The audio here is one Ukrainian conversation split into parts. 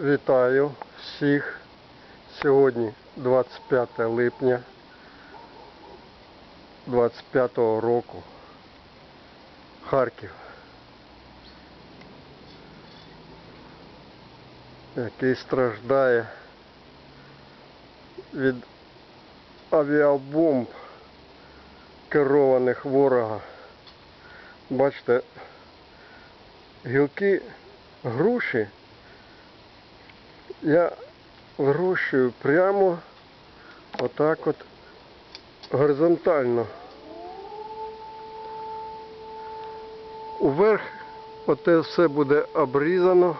Вітаю всіх. Сьогодні 25 липня 25 року. Харків. Який страждає від авіабомб керованих ворога. Бачите, гілки груші я вирощую прямо отак от горизонтально. Уверх оте все буде обрізано,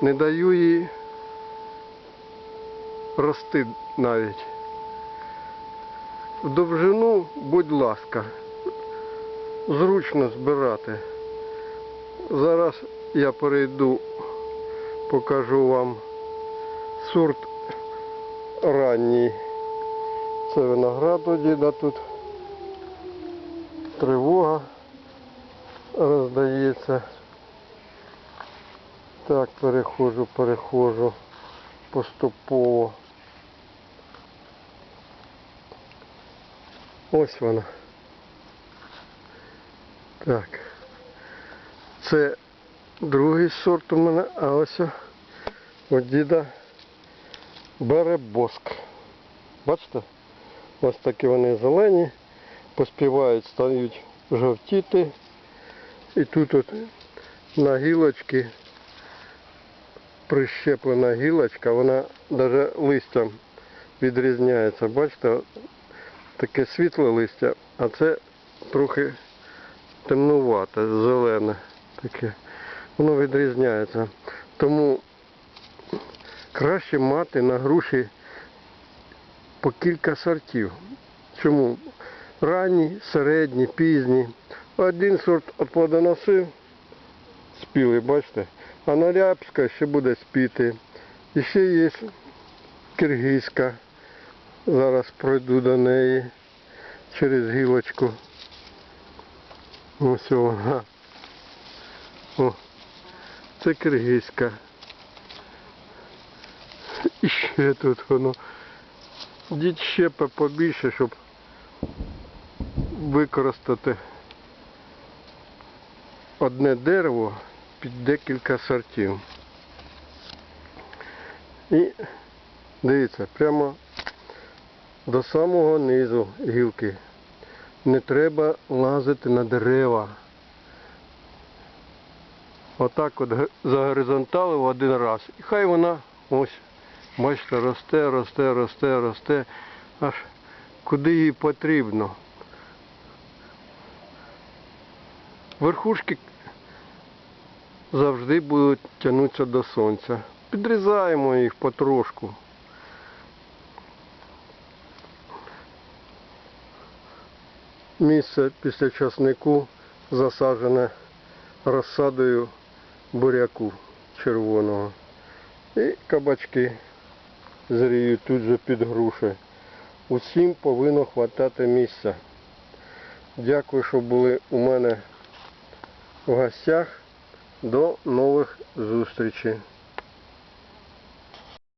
не даю їй рости навіть. В довжину, будь ласка, зручно збирати. Зараз я перейду, покажу вам сорт ранній. Це виноград у діда тут. Тривога роздається. Так, переходжу, переходжу поступово. Ось вона. Так. Це другий сорт у мене, а ось у діда беребоск. Бачите? Ось такі вони зелені, поспівають, стають жовтіти. І тут от на гілочці прищеплена гілочка, вона навіть листям відрізняється. Бачите, таке світле листя, а це трохи темнувате, зелене таке. Воно відрізняється. Тому краще мати на груші по кілька сортів. Чому? Ранні, середні, пізні. Один сорт плодоносив, спілий, бачите, а нарябська ще буде спіти. І ще є киргизька. Зараз пройду до неї через гілочку. Ось вона. О, це киргизька. І ще тут воно. Дід щепе побільше, щоб використати одне дерево під декілька сортів. І дивіться, прямо до самого низу гілки. Не треба лазити на дерева. Отак от загоризонталив один раз. І хай вона ось, бачите, росте, росте, росте, росте, аж куди їй потрібно. Верхушки завжди будуть тягнутися до сонця. Підрізаємо їх потрошку. Місце після часнику засаджене розсадою буряку червоного. І кабачки зріють тут же під груші. Усім повинно хватати місця. Дякую, що були у мене в гостях. До нових зустрічей.